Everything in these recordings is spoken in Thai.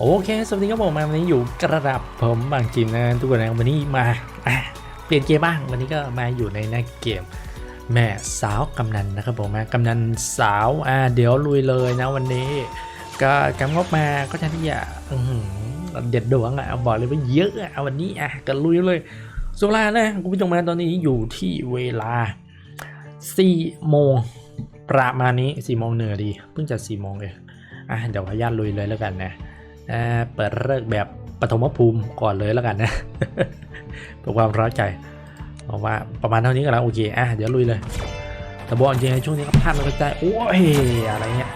โอเค สวัสดีครับผมวันนี้อยู่กระดับผมบางจิมนะทุกคนนะวันนี้มาเปลี่ยนเกมบ้าง วันนี้ก็มาอยู่ในหน้าเกม แม่สาวกำนันนะครับผมนะกำนันสาวอ่าเดี๋ยวลุยเลยนะวันนี้ ก็กำงบมาก็จะที่จะเด็ดดวงอะบอกเลยว่าเยอะอะวันนี้อะก็ลุยเลยสุรานะคุณผู้ชมนะตอนนี้อยู่ที่เวลา4โมงประมาณนี้4โมงเหนือดีเพิ่งจะ4โมงเองอะเดี๋ยวขออนุญาตลุยเลยแล้วกันนะ เปิดเลิกแบบปฐมภูมิก่อนเลยแล้วกันนะเพื่อความร้าใจบอกว่าประมาณเท่านี้ก็แล้วโอเคอะเดี๋ยวลุยเลยแต่บอกจริงๆช่วงนี้ก็พลาดไม่ค่อยได้โอ้ยอะไรเงี้ย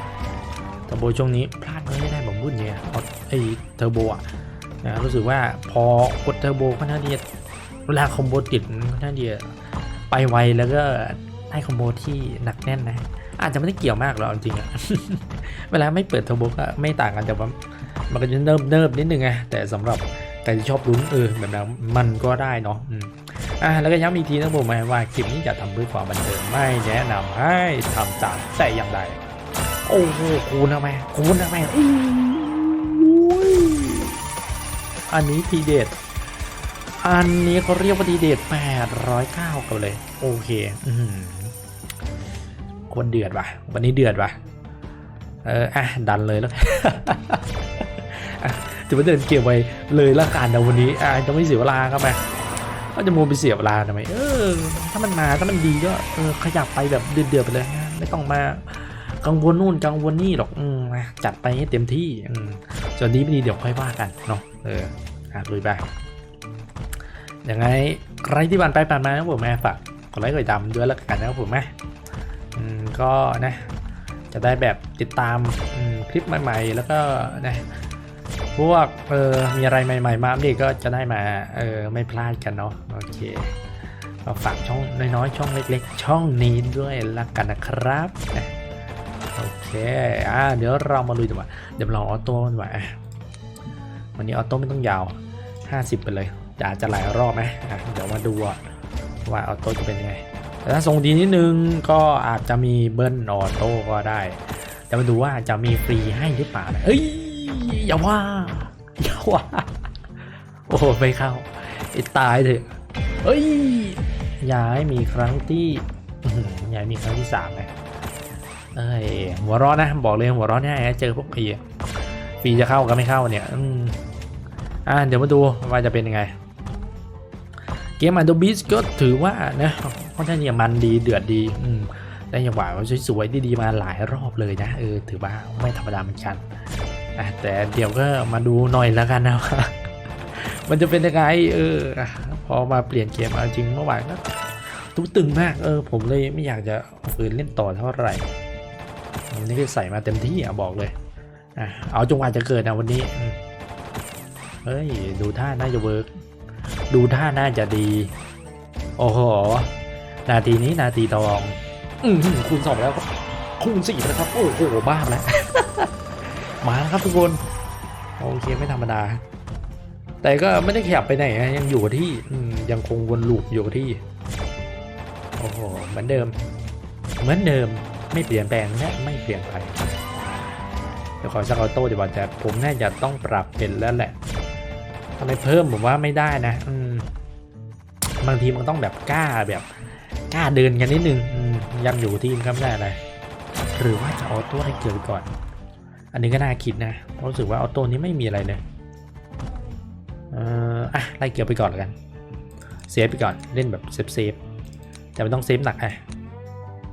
แต่โบช่วงนี้พลาดไม่ได้แบบวุ่นเนี่ยเอาไอ้เทอร์โบอะนะรู้สึกว่าพอกดเทอร์โบค่อนข้างที่จะเวลาคอมโบติดค่อนข้างที่จะไปไวแล้วก็ได้คอมโบที่หนักแน่นนะอาจจะไม่ได้เกี่ยวมากหรอกจริงๆอะเวลาไม่เปิดเทอร์โบก็ไม่ต่างกันแต่ว่า มันก็จะเนิบเนิบนิดนึงไงแต่สำหรับใครที่ชอบลุ้นเออแบบนั้นมันก็ได้เนาะอืมอะแล้วก็ย้ำอีกทีนะผมว่าคลิปนี้จะทำเพื่อความบันเทิงไม่แนะนำให้ทำตามแต่อย่างใดโอ้โหคูณทำไมคูณทำไมอุ้ยอันนี้ทีเด็ดอันนี้เขาเรียกว่าทีเด็ด809 กันเลย โอเคอืมคนเดือดว่ะ วันนี้เดือดว่ะ เอออะดันเลยแล้ว กันอะจะมาเดินเก็บไว้เลยละกันนะวันนี้อะจะไม่เสียเวลาครับไหมก็จะมัวไปเสียเวลาทำไมเออ ถ้ามันมาถ้ามันดีก็เออขยับไปแบบเดือดๆไปเลยไม่ต้องมากังวลนู่นกังวลนี่หรอกอืมจัดไปให้เต็มที่อืมส่วนดีไม่ดีเดี๋ยวค่อยว่ากันเนาะเอออะลุยไปยังไงใครที่ผ่านไปผ่านมานะผมแม่ฝากกดไลค์กดติดามด้วยแล้วกันนะครับผมแม่อืมก็นะจะได้แบบติดตามคลิปใหม่ๆ แล้วก็นะ พวกเออมีอะไรใหม่ ๆ มาอัปเดตก็จะได้มาเออไม่พลาดกันเนาะโอเคก็ฝากช่องน้อยๆช่องเล็กๆ ช่องนี้ด้วยละกันนะครับโอเคอ่าเดี๋ยวเรามาลุยดีกว่าเดี๋ยวเราออโต้ดีกว่าวันนี้ออโต้ไม่ต้องยาว 50 ไปเลยจะอาจจะหลายรอบไหมเดี๋ยวมาดูว่าออโต้จะเป็นยังไงแต่ถ้าทรงดีนิดนึงก็อาจจะมีเบิ้ลออโต้ก็ได้ แต่มาดูว่าจะมีฟรีให้หรือเปล่าเอ้ยอย่าว่า ว่าโอ้โหไม่เข้าไอ้ตายเถอะเอ้ยอย่าให้มีครั้งที่อื้อหืออย่าให้มีครั้งที่สามนะเอ้ยหัวร้อนนะบอกเลยหัวร้อนแน่เจอพวกไอ้ฟรีจะเข้าก็ไม่เข้าเนี่ยอืมอ่าเดี๋ยวมาดูว่าจะเป็นยังไง เกมอันโดบิสก็ถือว่านะค่อนข้างจะมันดีเดือดดีอืมได้จังหวะสวยๆดีๆมาหลายรอบเลยนะเออถือว่าไม่ธรรมดาเหมือนกัน แต่เดี๋ยวก็มาดูหน่อยแล้วกันนะว่ามันจะเป็นยังไงเออพอมาเปลี่ยนเกมเอาจริงเมื่อวานก็ตุ้ตึงมากเออ ผมเลยไม่อยากจะฝืนเล่นต่อเท่าไหร่วันนี้ก็ใส่มาเต็มที่อะบอกเลยอะเอาจังหวะจะเกิดนะวันนี้เฮ้ยดูท่าน่าจะเวิร์กดูท่าน่าจะดี โอ้โห นาทีนี้นาทีทอง อืมคูณสองแล้วคูณสี่แล้วครับ โอ้โหบ้าแล้ว มาครับทุกคนโอเคไม่ธรรมดา แต่ก็ไม่ได้ขยับไปไหนนะยังอยู่ที่ยังคงวนลูปอยู่ที่โอ้โหเหมือนเดิม เหมือนเดิมไม่เปลี่ยนแปลงและไม่เปลี่ยนไปเดี๋ยวขอสักออโต้ดีกว่าแต่ผมน่าจะต้องปรับเป็นแล้วแหละทำไมเพิ่มผมว่าไม่ได้นะอืมบางทีมันต้องแบบกล้าแบบกล้าเดินกันนิดนึงยังอยู่ที่มันก็ไม่ได้อะไรหรือว่าจะออโต้ให้เกียร์ไปก่อน อันนี้ก็น่าคิดนะเพราะรู้สึกว่าออโต้นี้ไม่มีอะไรเลยเอ่ออะไล่เกียร์ไปก่อนแล้วกันเซฟไปก่อนเล่นแบบเซฟเซฟแต่ไม่ต้องเซฟหนักอะ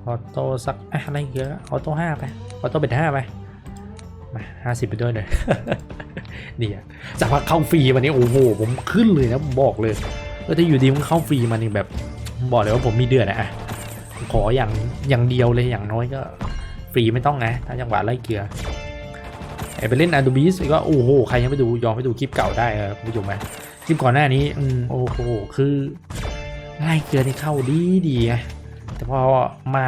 ออโต้สักอะไล่เยร์ออโต้ห้าไปออโต้เป็นห้าไปมาห้าสิบไปด้วยเลยนี่อะจากว่าเข้าฟรีวันนี้โอ้โหผมขึ้นเลยนะบอกเลยก็ถ้อยู่ดีมันเข้าฟรีมานี่แบบบอกเลยว่าผมมีเดือนนะอะขออย่างอย่างเดียวเลยอย่างน้อยก็ฟรีไม่ต้องนะถ้าจังหวะไล่เกลือ ไอไปเล่น a d o b e ก็โอ้โหใครยังไม่ดูยอมไปดูคลิปเก่าได้ครับคุณผู้ชมไหมคลิปก่อนหน้านี้อืมโอ้โหคือไล่เกลือนี่เข้าดีดีแต่พอมา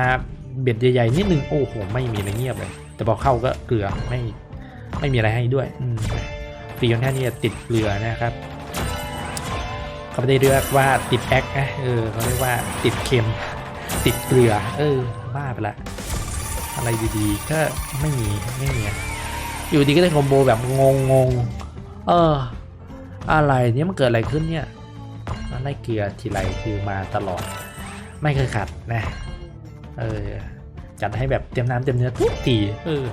เบ็ดใหญ่ๆนิดนึงโอ้โหไม่มีอะไรเงียบเลย แต่พอเข้าก็เกลือไม่ไม่มีอะไรให้ด้วยฟรีคอนข้างที่จะติดเรือนะครับเขาไม่ได้เรียกว่าติดแอคนะเออเขาเรียกว่าติดเค็มติดเกลือ เออบ้าไปละอะไรดีๆก็ไม่มีไม่มี อยู่ดีก็ได้คอมโบแบบงงงๆเออ อะไรเนี่ยมันเกิดอะไรขึ้นเนี่ยมันไล่เกลือทีไรคือมาตลอด ไม่เคยขัดนะ เออ จัดให้แบบเต็มน้ำเต็มเนื้อทุกทีเออ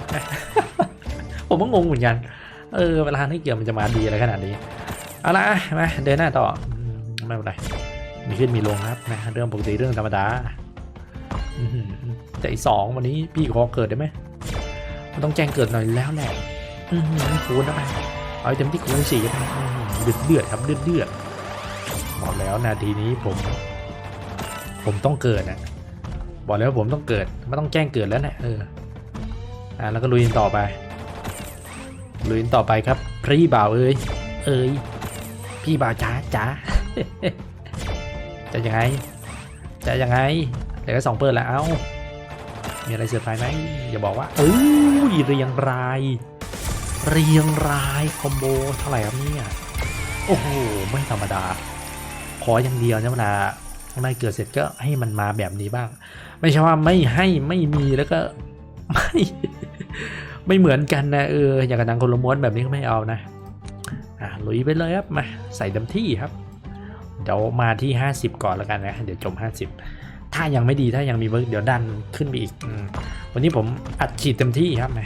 ผมก็งงเหมือนกัน เออ เวลาให้เกลือมันจะมาดีอะไรขนาดนี้ เอาละมาเดินหน้าต่อ ไม่เป็นไร มีขึ้นมีลงครับนะ เรื่องปกติเรื่องธรรมดาแต่อีสองวันนี้พี่ขอเกิดได้ไหม มันต้องแจ้งเกิดหน่อยแล้วแหละอื้อหือคูณนะไปเอาให้เต็มที่คูณสี่นะเดือดเดือดครับเดือดเดือดบอกแล้วนาทีนี้ผม ผมต้องเกิดนะบอกแล้ววาผมต้องเกิดไม่ต้องแจ้งเกิดแล้วนะเอออะแล้วก็ลุยต่อไปลุยต่อไปครับพี่บ่าวเอ้ยเอ้ยพี่บ่าวจ้าจ้าจะยังไงจะยังไงเหลือสองเปิดแล้วเอ้า มีอะไรเซอร์ไพรส์ไหมอย่าบอกว่าเอ้ยเรียงราย เรียงรายคอมโบเท่าไหร่ครับเนี่ยโอ้โหไม่ธรรมดา ขออย่างเดียวนะเวลาไม่เกิดเสร็จก็ให้มันมาแบบนี้บ้าง ไม่ใช่ว่าไม่ให้ไม่มีแล้วก็ไม่ไม่เหมือนกันนะเอออย่างกับหนังคนละม้วนแบบนี้ก็ไม่เอานะอะลุยไปเลยครับมาใส่เต็มที่ครับเดี๋ยวมาที่ 50 ก่อนแล้วกันนะเดี๋ยวจม 50 ถ้ายังไม่ดีถ้ายังมีเวิร์กเดี๋ยวดันขึ้นไปอีกอวันนี้ผมอัดฉีดเต็มที่ครับม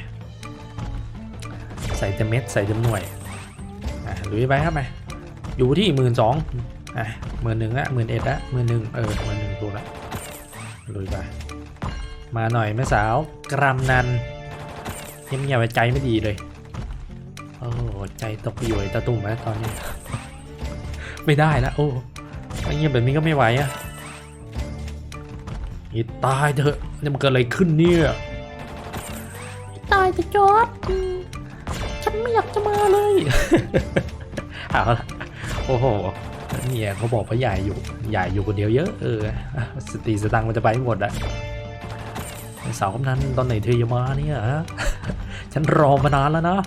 ใส่เต็มเม็ดใส่เต็มหน่วยอะลุยไปครับมอยู่ที่หมื่นสองอะหมื่นหนึ่งละหมื่นเอ็ดละหมื่นหนึ่งเออหมื่นหนึ่งตัวละลุยไปมาหน่อยแม่สาวกรำนันเงียบๆใจไม่ดีเลยโอ้ใจตกอยู่ไอ้ตาตุ่มแล้วตอนนี้ ไม่ได้แล้วโอ้เงียบแบบนี้ก็ไม่ไหวอะ อีตายเถอะนี่มันเกิดอะไรขึ้นเนี่ยตายแต่จอดอืมฉันไม่อยากจะมาเลยเอาละโอ้โหเนี่ยเขาบอกว่าใหญ่อยู่ใหญ่อยู่คนเดียวเยอะเออสติสตังค์มันจะไปหมดอะสาวกำนันตอนไหนเธอจะมาเนี่ยฮะฉันรอมานานแล้วนะ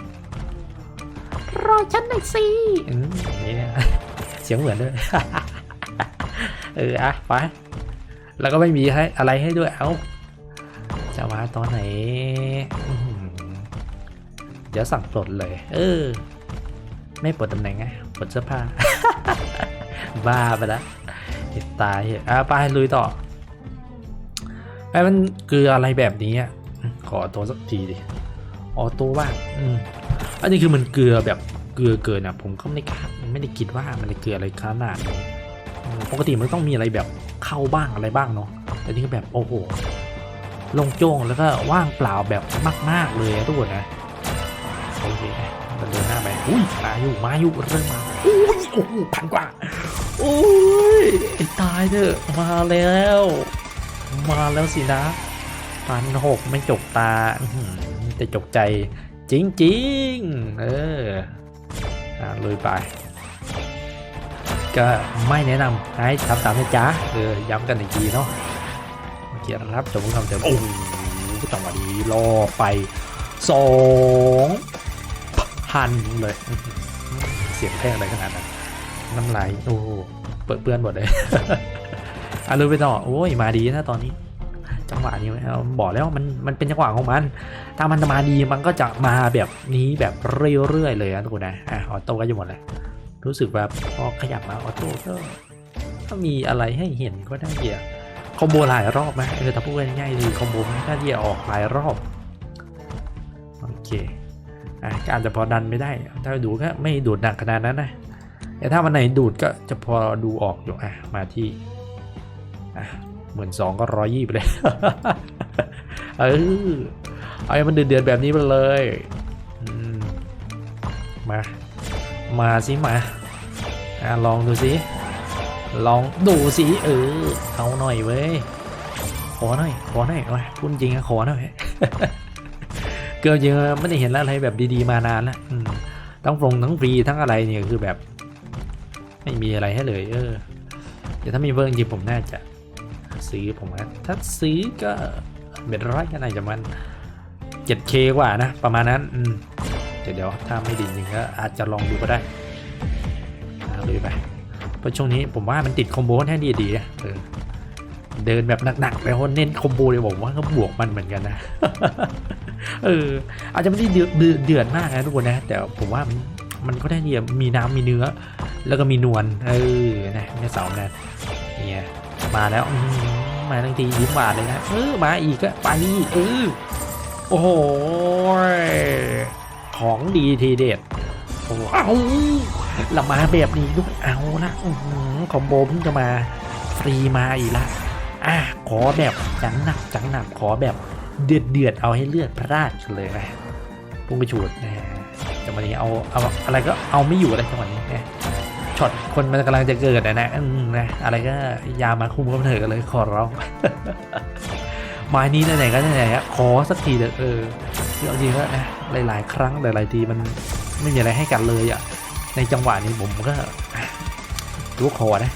รอฉันหน่อยสิอืมนี่เนี่ยเสียงเหมือนด้วยเอออะไป แล้วก็ไม่มีให้อะไรให้ด้วย เอาจะมาตอนไหน เดี๋ยวสั่งปลดเลย เออ ไม่ปลดตำแหน่งไงปลดเสื้อผ้า บ้าไปล้วเห็ดตายเอะไปลุยต่อไอ้มันคืออะไรแบบนี้อะขอตัวสักทีดิออโต้บ้างอืมอันนี้คือมันเกลือแบบเกลือเกินอะ ผมก็ไม่ได้ไม่ได้คิดว่ามันจะเกลืออะไรขนาดนี้ ปกติมันต้องมีอะไรแบบเข้าบ้างอะไรบ้างเนาะแต่นี่ก็แบบโอ้โหโลงโจ้งแล้วก็ว่างเปล่าแบบมาก ๆ เลยทุกคนนะโอเคมันเดินหน้าไปอุ้ยมาอยู่มาอยู่เริ่มมาอุ้ยโอ้โหพันกว่าโอ้ยตายเถอะมาแล้ว มาแล้วสินะพันหกไม่จกตาอื้อหือแต่จกใจจริง ๆ เอออ่าลุยไป ก็ไม่แนะนำให้ทำตามนะจ๊ะเออย้ำกันอีกทีเนาะโอเคนะครับจบคำเติมโอ้โหจังหวะนี้ล่อไปสองพันเลย เสียงแพงอะไรขนาดนั้นน้ำลายโอ้โหเปื้อนเปื้อนหมดเลยอะลุไปต่อโอ้ยมาดีนะตอนนี้ จังหวะนี้บอกแล้วมันมันเป็นจังหวะของมัน ถ้ามันมาดีมันก็จะมาแบบนี้แบบเรื่อยๆเลยนะทุกคนนะอะออโต้ก็จะหมดเลย รู้สึกแบบพอขยับมาออโต้ก็ก็มีอะไรให้เห็นก็ได้เดียคอมโบหลายรอบไหมเออถ้าพูดง่ายๆคือคอมโบมันน่าที่จะออกหลายรอบโอเคอะก็อาจจะพอดันไม่ได้ ถ้าดูก็ไม่ดูดหนักขนาดนั้นนะแต่ถ้าวันไหนดูดก็จะพอดูออกอยู่อะมาที่อะหมื่นสองก็ร้อยยี่ไปเลยเออเอาให้มันเดือดๆแบบนี้ไปเลยอืมมา มาสิมาอะลองดูสิลองดูสิเออเอาหน่อยเว้ยขอหน่อยขอหน่อยโอ้ยพูดจริงอะขอหน่อยเกินจริงๆไม่ได้เห็นอะไรแบบดีๆมานานแล้วอืมทั้งฟงทั้งฟรีทั้งอะไรเนี่ยคือแบบ ไม่มีอะไรให้เลย เออแต่ถ้ามีเวิร์จริงผมน่าจะซื้อผมว่าถ้าซื้อก็เบ็ดร้อยก็น่าจะมัน 7K กว่านะ ประมาณนั้นอืม เดี๋ยวเดี๋ยวถ้าไม่ดีจริงก็อาจจะลองดูก็ได้เลยไปเพราะช่วงนี้ผมว่ามันติดคอมโบแค่ดีดีๆอะเออเดินแบบหนักๆไปเพราะเน้นคอมโบเลยบอกว่าก็บวกมันเหมือนกันนะ เออ อาจจะไม่ได้เดือดมากนะทุกคนนะ แต่ผมว่ามันมันก็ได้ดีมีน้ำมีเนื้อ แล้วก็มีนวลเออนะแม่สาวนะเนี่ยมาแล้วมาทั้งทียิ้มหวานเลยนะเออมาอีกก็ไปอีเออโอ้โห ของดีทีเด็ดเอาเรามาแบบนี้ด้วยเอาละคอมโบเพิ่งจะมาฟรีมาอีกละอะขอแบบจังหนักจังหนักขอแบบเดือดเดือดเอาให้เลือดพลาดกันเลยนะพุ่งกระฉูดนะจังหวะนี้เอาเอาอะไรก็เอาไม่อยู่อะไรจังหวะนี้นะช็อตคนมันกำลังจะเกิดอะนะนะอะไรก็ยามาคุมกันเถอะกันเลยขอร้อง ไม้นี้ไหนๆก็ไหนๆอะขอสักทีเถอะเออเอาจริงก็นะหลายๆ ครั้งหลายๆทีมันไม่มีอะไรให้กันเลยอะในจังหวะนี้ผมก็อะรู้คอนะ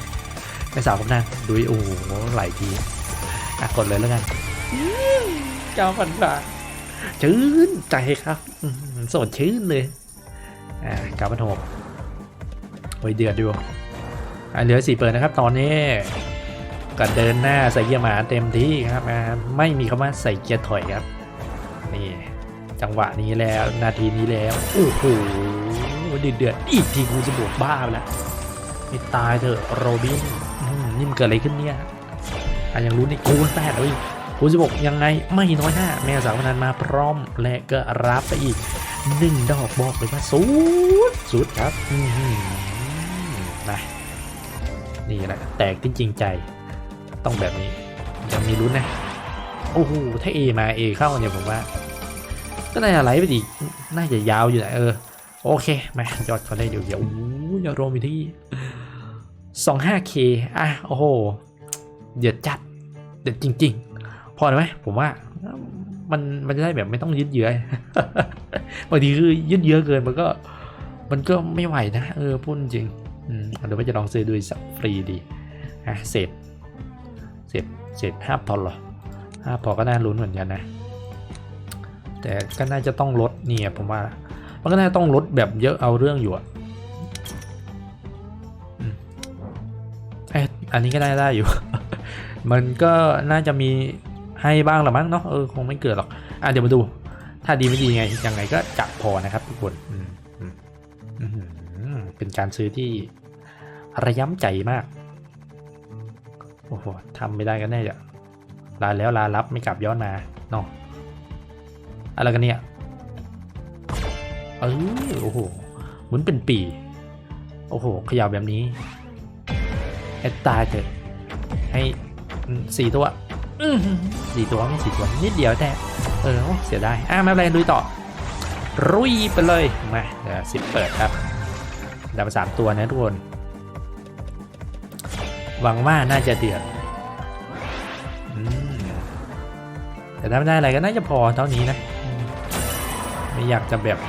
ไม่สาวผมนั่นดูดิโอ้โหหลายทีอะกดเลยแล้วกันเจ้าพันบาทชื่นใจครับอืมสดชื่นเลยอ่ากลับมาโถมโอ้ยเดือดอยู่อะเหลือสี่เปิดนะครับตอนนี้ ก็เดินหน้าใส่เกียร์หมาเต็มที่ครับไม่มีคำว่าใส่เกียร์ถอยครับนี่จังหวะนี้แล้วนาทีนี้แล้วโอ้โหเดือดเดือดอีกทีกูจะบวกบ้าไปแล้วไม่ตายเถอะโรบินนี่มันเกิดอะไรขึ้นเนี่ยอะยังรู้นี่คูณแปดเลยคูณสิบหกยังไงไม่น้อยหน้าแม่สาวนนั้นมาพร้อมและก็รับไปอีกหนึ่งดอกบอกเลยว่าสุดสุดครับนะนี่แหละแตกจริงใจ ต้องแบบนี้ยังมีลุ้นนะโอ้โหถ้าเอมาเอเข้าเนี่ยผมว่า ก็น่าจะไหลไปอีกน่าจะยาวอยู่นะเออ โอเคมายอดเขาได้เดี๋ยวเดี๋ยวโอ้ยอดรวมอยู่ที่ 25k อะโอ้โหเดือดจัดเดือดจริง ๆ พอไหมผมว่ามันมันจะได้แบบไม่ต้องยืดเยื้อบางทีคือยืดเยื้อเกินมันก็ มันก็ไม่ไหวนะ เออพูดจริงอืมเดี๋ยวว่าจะลองซื้อดูสักฟรีดีอะเศษเศษเศษห้าพอหรอห้าพอก็น่าลุ้นเหมือนกันนะ แต่ก็น่าจะต้องลดเนี่ยผมว่ามันก็น่าจะต้องลดแบบเยอะเอาเรื่องอยู่อะอืมเอ๊ะอันนี้ก็ได้ได้อยู่ มันก็น่าจะมีให้บ้างหรือมั้งเนาะเออคงไม่เกิดหรอกอะเดี๋ยวมาดู ถ้าดีไม่ดีไงยังไงก็จะพอนะครับทุกคนเป็นการซื้อที่ระย้ำใจมาก โอ้โหทำไม่ได้ก็แน่จ้ะลาแล้วลารับไม่กลับย้อนมาเนาะอะไรกันเนี่ยเออโอ้โหหมุนเป็นปีโอ้โหขย่าแบบนี้ให้ตายเถอะให้สี่ตัวสี่ตัวไม่สี่ตัวนิดเดียวแต่เออเสียดายอะไม่เป็นไรลุยต่อรุยไปเลยมาเดี๋ยวสิบเปิดครับดาวสามตัวนะทุกคน หวังว่าน่าจะเดือดแต่ถ้าไม่ได้อะไรก็น่าจะพอเท่านี้นะมไม่อยากจะแบบ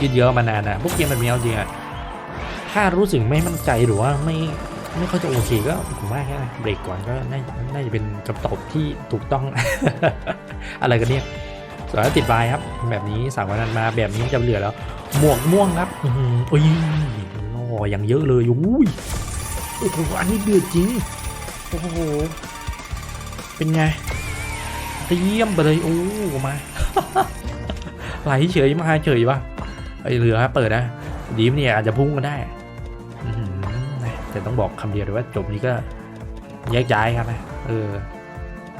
ยืดเยอะมานานนะพวกเกมแบบนี้เอาจริงอะถ้ารู้สึกไม่มั่นใจหรือว่าไม่ไม่ค่อยจะโอเคก็ผมว่าแค่เบรกก่อนก็น่าน่าจะเป็นคำตอบที่ถูกต้อง อะไรกันเนี่ยส่วนติดบายครับ แบบนี้สามวันนั้นมาแบบนี้จะเหลือแล้ว หมวกม่วงครับอุ้ยล่ออย่างเยอะเลยอุ้ย โอ้โหอันนี้เดือดจริง โอ้โห เป็นไงเยี่ยมไปเลย โอ้มา ไหลเฉยมาเฉยวะไอเรือครับเปิดนะดีมเนี่ยอาจจะพุ่งก็ได้แต่ต้องบอกคำเดียวเลยว่าจบนี้ก็แยกย้ายครับนะเออ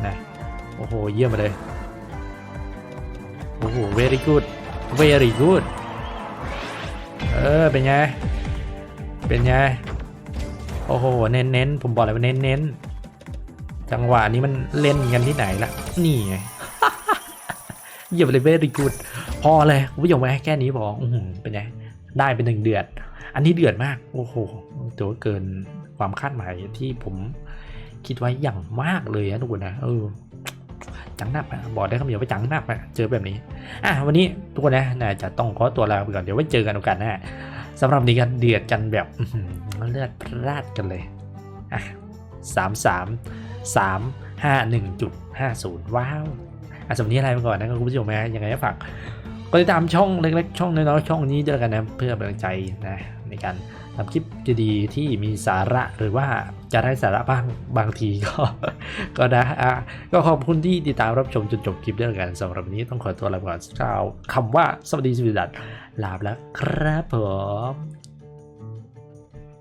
นะโอ้โห เยี่ยมไปเลย โอ้โห very good very good เออ เป็นไง เป็นไง โอ้โหเน้นเน้นๆ ผมบอกเลยว่าเน้นเน้นๆ จังหวะนี้มันเล่นกันที่ไหนล่ะ นี่ไงเยี่ยมเลย very good พอเลยคุณผู้ชมไหมแค่นี้บอกอืเป็นไง ได้เป็นหนึ่งเดือด อันนี้เดือดมาก โอ้โหถือว่าเกินความคาดหมายที่ผมคิดไว้อย่างมากเลยนะทุกคนนะ เออ จังหนับอะบอกได้คำเดียวว่าจังหนับอะเจอแบบนี้ อะวันนี้ทุกคนนะน่าจะต้องขอตัวลาไปก่อน เดี๋ยวไว้เจอกันโอกาสหน้า สำหรับนี้กันเดือดกันแบบเลือดพลาดกันเลยอะสามสามสามห้าหนึ่งจุดห้าศูนย์ว้าวอะสำหรับนี้อะไรไปก่อนนะครับคุณผู้ชมนะยังไงก็ฝากกดติดตามช่องเล็กๆ ช่องน้อยๆช่องนี้ด้วยกันนะเพื่อเป็นกำลังใจนะในการ ทำคลิปดีๆที่มีสาระหรือว่าจะได้สาระบ้างบางทีก็ ก็นะอะก็ขอบคุณที่ติดตามรับชมจนจบคลิปด้วยกันสำหรับวันนี้ต้องขอตัวลาไปก่อนกล่าวคำว่าสวัสดีสวีดัตลาไปแล้วครับผม